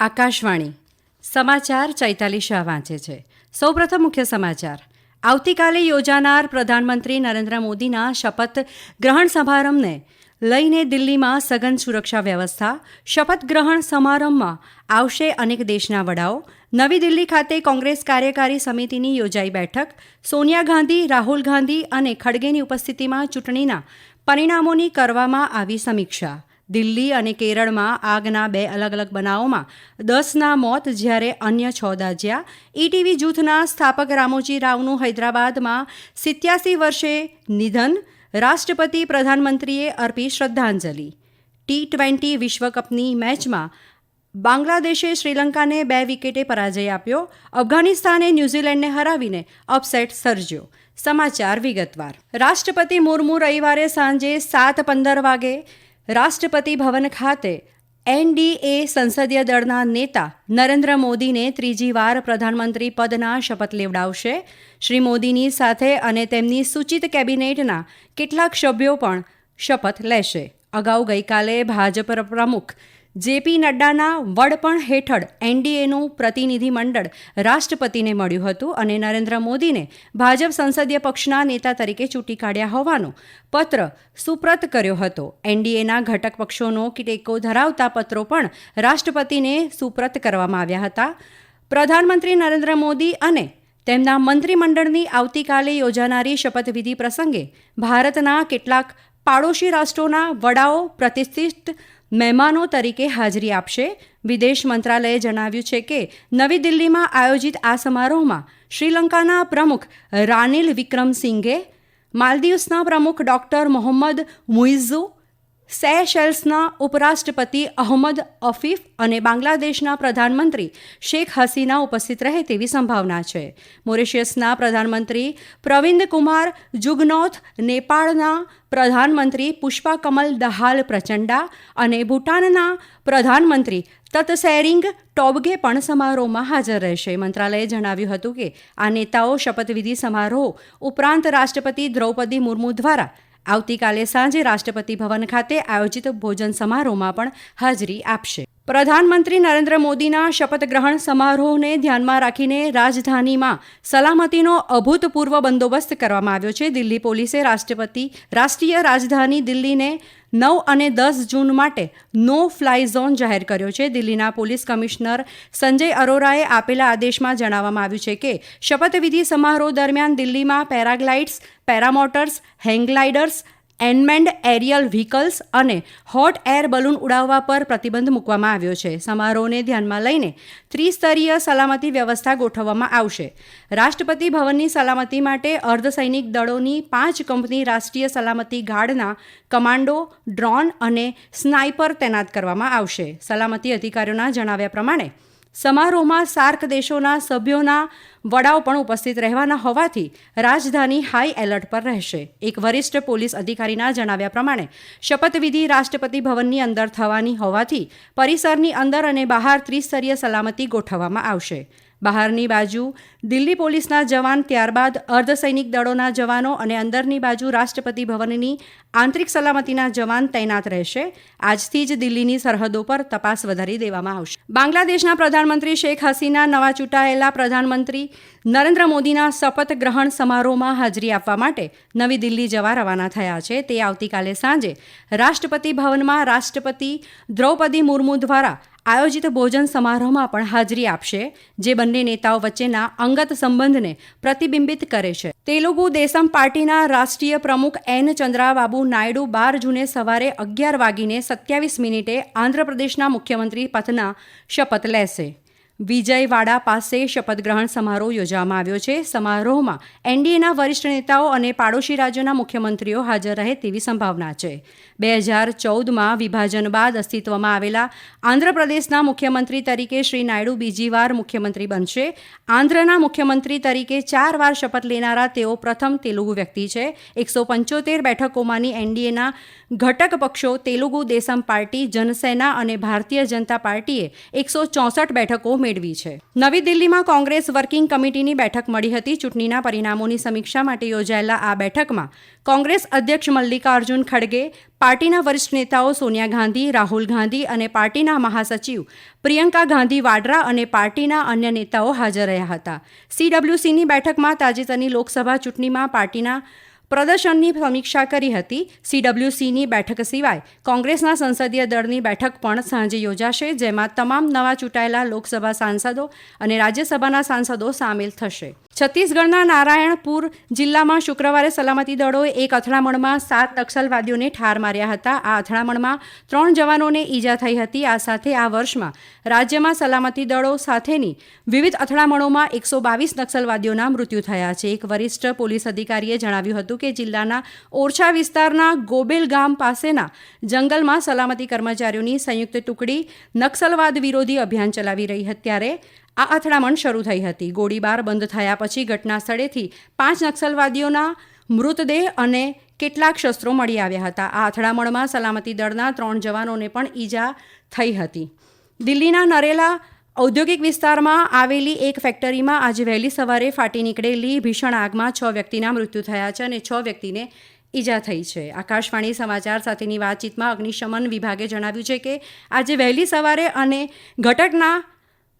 આકાશવાણી, સમાચાર ચૈતાલી શાહ વાંચે છે. સૌપ્રથમ મુખ્ય સમાચાર. આવતીકાલે યોજાનાર પ્રધાનમંત્રી નરેન્દ્ર મોદીના શપથ ગ્રહણ સમારંભને લઈને દિલ્હીમાં સઘન સુરક્ષા વ્યવસ્થા, શપથ ગ્રહણ સમારંભમાં આવશે અનેક દેશના વડાઓ. નવી દિલ્હી ખાતે કોંગ્રેસ કાર્યકારી સમિતિની યોજાઈ બેઠક. સોનિયા ગાંધી, રાહુલ ગાંધી અને ખડગેની ઉપસ્થિતિમાં ચૂંટણીના પરિણામોની કરવામાં આવી સમીક્ષા. દિલ્હી અને કેરળમાં આગના બે અલગ અલગ બનાવોમાં દસના મોત જ્યારે અન્ય છ દાજ્યા. ઈટીવી જૂથના સ્થાપક રામોજી રાવનું હૈદરાબાદમાં સિત્યાસી વર્ષે નિધન. રાષ્ટ્રપતિ પ્રધાનમંત્રીએ અર્પી શ્રદ્ધાંજલિ. ટી ટ્વેન્ટી વિશ્વકપની મેચમાં બાંગ્લાદેશે શ્રીલંકાને બે વિકેટે પરાજય આપ્યો. અફઘાનિસ્તાને ન્યૂઝીલેન્ડને હરાવીને અપસેટ સર્જ્યો. સમાચાર વિગતવાર. રાષ્ટ્રપતિ મુર્મુ રવિવારે સાંજે સાત પંદર વાગે રાષ્ટ્રપતિ ભવન ખાતે એનડીએ સંસદીય દળના નેતા નરેન્દ્ર મોદીને ત્રીજી વાર પ્રધાનમંત્રી પદના શપથ લેવડાવશે. શ્રી મોદીની સાથે અને તેમની સૂચિત કેબિનેટના કેટલાક સભ્યો પણ શપથ લેશે. અગાઉ ગઈકાલે ભાજપ પ્રમુખ જેપી નડ્ડાના વડપણ હેઠળ એનડીએનું પ્રતિનિધિમંડળ રાષ્ટ્રપતિને મળ્યું હતું અને નરેન્દ્ર મોદીને ભાજપ સંસદીય પક્ષના નેતા તરીકે ચૂંટી કાઢ્યા હોવાનો પત્ર સુપ્રત કર્યો હતો. એનડીએના ઘટક પક્ષોનો ટેકો ધરાવતા પત્રો પણ રાષ્ટ્રપતિને સુપ્રત કરવામાં આવ્યા હતા. પ્રધાનમંત્રી નરેન્દ્ર મોદી અને તેમના મંત્રીમંડળની આવતીકાલે યોજાનારી શપથવિધિ પ્રસંગે ભારતના કેટલાક પાડોશી રાષ્ટ્રોના વડાઓ પ્રતિષ્ઠિત મહેમાનો તરીકે હાજરી આપશે. વિદેશ મંત્રાલયે જણાવ્યું છે કે નવી દિલ્હીમાં આયોજિત આ સમારોહમાં શ્રીલંકાના પ્રમુખ રાનિલ વિક્રમસિંઘે, માલદીવ્સના પ્રમુખ ડોક્ટર મોહમ્મદ મુઇઝુ સેશેલ્સના ઉપરાષ્ટ્રપતિ અહમદ અફીફ અને બાંગ્લાદેશના પ્રધાનમંત્રી શેખ હસીના ઉપસ્થિત રહે તેવી સંભાવના છે. મોરિશિયસના પ્રધાનમંત્રી પ્રવિંદ કુમાર જુગનોથ, નેપાળના પ્રધાનમંત્રી પુષ્પા કમલ દહાલ પ્રચંડા અને ભૂટાનના પ્રધાનમંત્રી તતસેરિંગ ટોબગે પણ સમારોહમાં હાજર રહેશે. મંત્રાલયે જણાવ્યું હતું કે આ નેતાઓ શપથવિધિ સમારોહ ઉપરાંત રાષ્ટ્રપતિ દ્રૌપદી મુર્મુ દ્વારા આવતીકાલે સાંજે રાષ્ટ્રપતિ ભવન ખાતે આયોજિત ભોજન સમારોહમાં પણ હાજરી આપશે. પ્રધાનમંત્રી નરેન્દ્ર મોદીના શપથગ્રહણ સમારોહને ધ્યાનમાં રાખીને રાજધાનીમાં સલામતીનો અભૂતપૂર્વ બંદોબસ્ત કરવામાં આવ્યો છે. દિલ્હી પોલીસે રાષ્ટ્રપતિ, રાષ્ટ્રીય રાજધાની દિલ્હીને નવ અને દસ જૂન માટે નો ફ્લાય ઝોન જાહેર કર્યો છે. દિલ્હીના પોલીસ કમિશનર સંજય અરોરાએ આપેલા આદેશમાં જણાવવામાં આવ્યું છે કે, શપથવિધિ સમારોહ દરમિયાન દિલ્હીમાં paraglides, paramotors, hang gliders unmanned aerial vehicles અને હોટ એર બલૂન ઉડાવવા પર પ્રતિબંધ મૂકવામાં આવ્યો છે. સમારોહને ધ્યાનમાં લઈને ત્રિસ્તરીય સલામતી વ્યવસ્થા ગોઠવવામાં આવશે. રાષ્ટ્રપતિ ભવનની સલામતી માટે અર્ધસૈનિક દળોની પાંચ કંપની રાષ્ટ્રીય સલામતી ગાર્ડના કમાન્ડો, ડ્રોન અને સ્નાઇપર તૈનાત કરવામાં આવશે. સલામતી અધિકારીઓના જણાવ્યા પ્રમાણે સમારોહમાં સાર્ક દેશોના સભ્યોના વડાઓ પણ ઉપસ્થિત રહેવાના હોવાથી રાજધાની હાઈ એલર્ટ પર રહેશે. એક વરિષ્ઠ પોલીસ અધિકારીના જણાવ્યા પ્રમાણે, શપથવિધિ રાષ્ટ્રપતિ ભવનની અંદર થવાની હોવાથી પરિસરની અંદર અને બહાર ત્રિસ્તરીય સલામતી ગોઠવવામાં આવશે. બહારની બાજુ દિલ્હી પોલીસના જવાન ત્યારબાદ અર્ધસૈનિક દળોના જવાનો અને અંદરની બાજુ રાષ્ટ્રપતિ ભવનની આંતરિક સલામતીના જવાન તૈનાત રહેશે. આજથી જ દિલ્હીની સરહદો પર તપાસ વધારી દેવામાં આવશે. બાંગ્લાદેશના પ્રધાનમંત્રી શેખ હસીના નવા ચૂંટાયેલા પ્રધાનમંત્રી નરેન્દ્ર મોદીના શપથ ગ્રહણ સમારોહમાં હાજરી આપવા માટે નવી દિલ્હી જવા રવાના થયા છે. તે આવતીકાલે સાંજે રાષ્ટ્રપતિ ભવનમાં રાષ્ટ્રપતિ દ્રૌપદી મુર્મુ દ્વારા આયોજિત ભોજન સમારોહમાં પણ હાજરી આપશે, જે બંને નેતાઓ વચ્ચેના અંગત સંબંધને પ્રતિબિંબિત કરે છે. તેલુગુ દેશમ પાર્ટીના રાષ્ટ્રીય પ્રમુખ એન ચંદ્રાબાબુ નાયડુ બાર જૂને સવારે અગિયાર વાગીને સત્યાવીસ મિનિટે આંધ્રપ્રદેશના મુખ્યમંત્રી પદના શપથ લેશે. વિજયવાડા પાસે શપથગ્રહણ સમારોહ યોજવામાં આવ્યો છે. સમારોહમાં એનડીએના વરિષ્ઠ નેતાઓ અને પાડોશી રાજ્યોના મુખ્યમંત્રીઓ હાજર રહે તેવી સંભાવના છે. બે હજાર ચૌદમાં વિભાજન બાદ અસ્તિત્વમાં આવેલા આંધ્રપ્રદેશના મુખ્યમંત્રી તરીકે શ્રી નાયડુ બીજી વાર મુખ્યમંત્રી બનશે. આંધ્રના મુખ્યમંત્રી તરીકે ચાર વાર શપથ લેનારા તેઓ પ્રથમ તેલુગુ વ્યક્તિ છે. એકસો પંચોતેર બેઠકોમાંની એનડીએના ઘટક પક્ષો તેલુગુ દેશમ પાર્ટી, જનસેના અને ભારતીય જનતા પાર્ટીએ એકસો ચોસઠ બેઠકો મેળવી મેળવી છે. નવી દિલ્હીમાં કોંગ્રેસ વર્કિંગ કમિટીની બેઠક મળી હતી. ચૂંટણીના પરિણામોની સમીક્ષા માટે યોજાયેલા આ બેઠકમાં કોંગ્રેસ અધ્યક્ષ મલ્લિકાર્જુન ખડગે, પાર્ટીના વરિષ્ઠ નેતાઓ સોનિયા ગાંધી, રાહુલ ગાંધી અને પાર્ટીના મહાસચિવ પ્રિયંકા ગાંધી વાડરા અને પાર્ટીના અન્ય નેતાઓ હાજર રહ્યા હતા. સીડબ્લ્યુસીની બેઠકમાં તાજેતરની લોકસભા ચૂંટણીમાં પાર્ટીના પ્રદર્શનની સમીક્ષા કરી હતી. સીડબ્લ્યુસીની બેઠક સિવાય કોંગ્રેસના સંસદીય દળની બેઠક પણ સાંજે યોજાશે, જેમાં તમામ નવા ચૂંટાયેલા લોકસભા સાંસદો અને રાજ્યસભાના સાંસદો સામેલ થશે. છત્તીસગઢના નારાયણપુર જિલ્લામાં શુક્રવારે સલામતી દળોએ એક અથડામણમાં સાત નક્સલવાદીઓને ઠાર માર્યા હતા. આ અથડામણમાં ત્રણ જવાનોને ઈજા થઈ હતી. આ સાથે આ વર્ષમાં રાજ્યમાં સલામતી દળો સાથેની વિવિધ અથડામણોમાં એકસો બાવીસ નક્સલવાદીઓના મૃત્યુ થયા છે. એક વરિષ્ઠ પોલીસ અધિકારીએ જણાવ્યું હતું કે જિલ્લાના ઓરછા વિસ્તારના ગોબેલ ગામ પાસેના જંગલમાં સલામતી કર્મચારીઓની સંયુક્ત ટુકડી નક્સલવાદ વિરોધી અભિયાન ચલાવી રહી હતી. ત્યારે આ અથડામણ શરૂ થઈ હતી. ગોળીબાર બંધ થયા પછી ઘટના સ્થળેથી પાંચ નક્સલવાદીઓના મૃતદેહ અને કેટલાક શસ્ત્રો મળી આવ્યા હતા. આ અથડામણમાં સલામતી દળના ત્રણ જવાનોને પણ ઈજા થઈ હતી. દિલ્હીના નરેલા ઔદ્યોગિક વિસ્તારમાં આવેલી એક ફેક્ટરીમાં આજે વહેલી સવારે ફાટી નીકળેલી ભીષણ આગમાં છ વ્યક્તિના મૃત્યુ થયા છે અને છ વ્યક્તિને ઈજા થઈ છે. આકાશવાણી સમાચાર સાથેની વાતચીતમાં અગ્નિશમન વિભાગે જણાવ્યું છે કે આજે વહેલી સવારે અને ઘટકના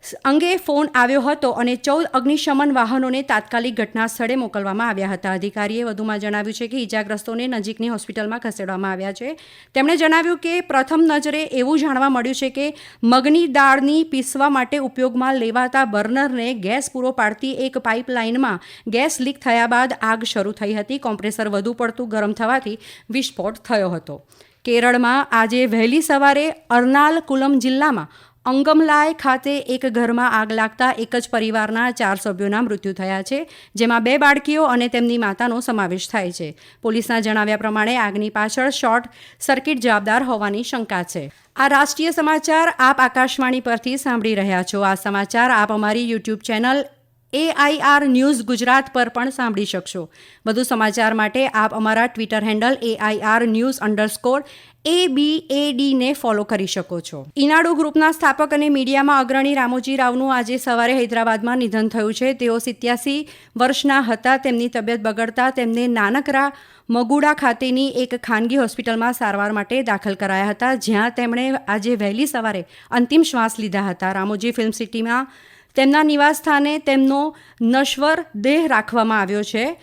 અંગે ફોન આવ્યો હતો અને ચૌદ અગ્નિશમન વાહનોને તાત્કાલિક ઘટના સ્થળે મોકલવામાં આવ્યા હતા. અધિકારીએ વધુમાં જણાવ્યું છે કે ઇજાગ્રસ્તોને નજીકની હોસ્પિટલમાં ખસેડવામાં આવ્યા છે. તેમણે જણાવ્યું કે પ્રથમ નજરે એવું જાણવા મળ્યું છે કે મગની દાળની પીસવા માટે ઉપયોગમાં લેવાતા બર્નરને ગેસ પૂરો પાડતી એક પાઇપલાઇનમાં ગેસ લીક થયા બાદ આગ શરૂ થઈ હતી. કોમ્પ્રેસર વધુ પડતું ગરમ થવાથી વિસ્ફોટ થયો હતો. કેરળમાં આજે વહેલી સવારે અર્નાલકુલમ જિલ્લામાં અંગમલાય ખાતે એક ઘરમાં આગ લાગતા એક જ પરિવારના ચાર સભ્યોના મૃત્યુ થયા છે, જેમાં બે બાળકીઓ અને તેમની માતાનો સમાવેશ થાય છે. પોલીસના જણાવ્યા પ્રમાણે આગની પાછળ શોર્ટ સર્કિટ જવાબદાર હોવાની શંકા છે. આ રાષ્ટ્રીય સમાચાર આપ આકાશવાણી પરથી સાંભળી રહ્યા છો. આ સમાચાર આપ અમારી YouTube channel AIR news Gujarat પર પણ સાંભળી શકશો. વધુ સમાચાર માટે આપ અમારા Twitter handle AIR news underscore A B A ડીને ફોલો કરી શકો છો. ઇનાડુ ગ્રુપના સ્થાપક અને મીડિયામાં અગ્રણી રામોજી રાવનું આજે સવારે હૈદરાબાદમાં નિધન થયું છે. તેઓ સિત્યાસી વર્ષના હતા, તેમની તબિયત બગડતા તેમને નાનકરા મગુડા ખાતેની એક ખાનગી હોસ્પિટલમાં સારવાર માટે દાખલ કરાયા હતા, જ્યાં તેમણે આજે વહેલી સવારે અંતિમ શ્વાસ લીધા હતા. રામોજી ફિલ્મ સિટીમાં તેમના નિવાસસ્થાને તેમનો નશ્વર દેહ રાખવામાં આવ્યો છે.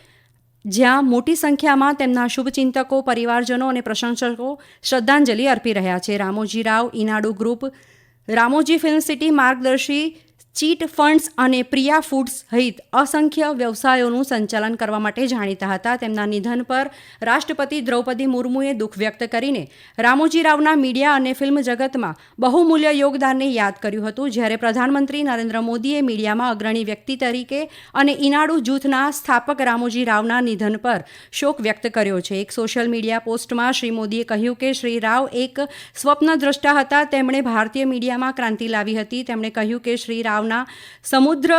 જ્યાં મોટી સંખ્યામાં તેમના શુભચિંતકો, પરિવારજનો અને પ્રશંસકો શ્રદ્ધાંજલિ અર્પી રહ્યા છે. Ramoji Rao, Eenadu group, Ramoji film city Margadarsi chit funds અને પ્રિયા ફૂડ્સ સહિત અસંખ્ય વ્યવસાયોનું સંચાલન કરવા માટે જાણીતા હતા. તેમના નિધન પર રાષ્ટ્રપતિ દ્રૌપદી મુર્મુએ દુઃખ વ્યક્ત કરીને રામોજી રાવના મીડિયા અને ફિલ્મ જગતમાં બહુમૂલ્ય યોગદાનને યાદ કર્યું હતું. જ્યારે પ્રધાનમંત્રી નરેન્દ્ર મોદીએ મીડિયામાં અગ્રણી વ્યક્તિ તરીકે અને ઇનાડુ જૂથના સ્થાપક રામોજી રાવના નિધન પર શોક વ્યક્ત કર્યો છે. એક સોશિયલ મીડિયા પોસ્ટમાં શ્રી મોદીએ કહ્યું કે શ્રી રાવ એક સ્વપ્નદ્રષ્ટા હતા. તેમણે ભારતીય મીડિયામાં ક્રાંતિ લાવી હતી. તેમણે કહ્યું કે શ્રી રાવ સમુદ્ર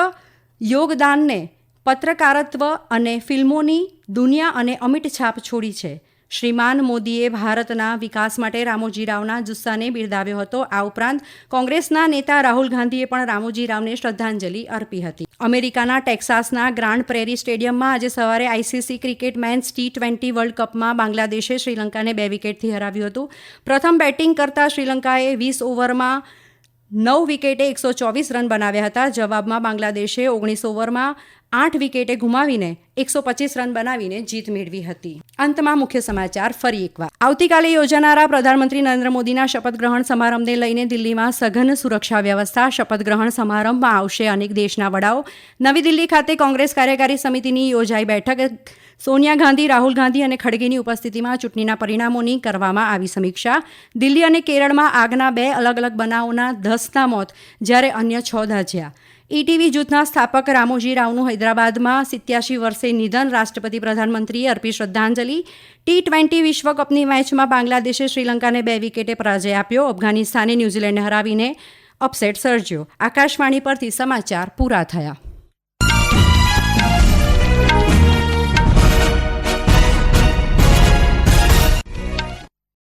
યોગદાનને પત્રકારત્વ અને ફિલ્મોની દુનિયા અને અમિટ છાપ છોડી છે. શ્રીમાન મોદીએ ભારતના વિકાસ માટે રામોજી રાવના જુસ્સાને બિરદાવ્યો હતો. આ ઉપરાંત કોંગ્રેસના નેતા રાહુલ ગાંધીએ પણ રામોજી રાવને શ્રદ્ધાંજલિ અર્પી હતી. અમેરિકાના ટેક્સાસના ગ્રાન્ડ પ્રેરી સ્ટેડિયમમાં આજે સવારે ICC cricket men's T twenty world કપમાં બાંગ્લાદેશે શ્રીલંકાને બે વિકેટથી હરાવ્યું હતું. પ્રથમ બેટિંગ કરતા શ્રીલંકાએ વીસ ઓવરમાં નવ વિકેટે એકસો ચોવીસ રન બનાવ્યા હતા. જવાબમાં બાંગ્લાદેશે ઓગણીસ ઓવરમાં આઠ વિકેટે ગુમાવીને એકસો પચીસ રન બનાવીને જીત મેળવી હતી. અંતમાં મુખ્ય સમાચાર ફરી એકવાર. આવતીકાલે યોજાનારા પ્રધાનમંત્રી નરેન્દ્ર મોદીના શપથગ્રહણ સમારંભને લઈને દિલ્હીમાં સઘન સુરક્ષા વ્યવસ્થા શપથગ્રહણ સમારંભમાં આવશે અનેક દેશના વડાઓ. નવી દિલ્હી ખાતે કોંગ્રેસ કાર્યકારી સમિતિની યોજાઈ બેઠક સોનિયા ગાંધી, રાહુલ ગાંધી અને ખડગેની ઉપસ્થિતિમાં ચૂંટણીના પરિણામોની કરવામાં આવી સમીક્ષા. દિલ્હી અને કેરળમાં આગના બે અલગ અલગ બનાવોના દસના મોત, જ્યારે અન્ય છ દાઝ્યા ઈટીવી જૂથના સ્થાપક રામોજી રાવનું હૈદરાબાદમાં સિત્યાસી વર્ષે નિધન, રાષ્ટ્રપતિ પ્રધાનમંત્રીએ અર્પી શ્રદ્ધાંજલિ. ટી ટ્વેન્ટી વિશ્વકપની મેચમાં બાંગ્લાદેશે શ્રીલંકાને બે વિકેટે પરાજય આપ્યો. અફઘાનિસ્તાને ન્યૂઝીલેન્ડ હરાવીને અપસેટ સર્જ્યો. આકાશવાણી પરથી સમાચાર પૂરા થયા.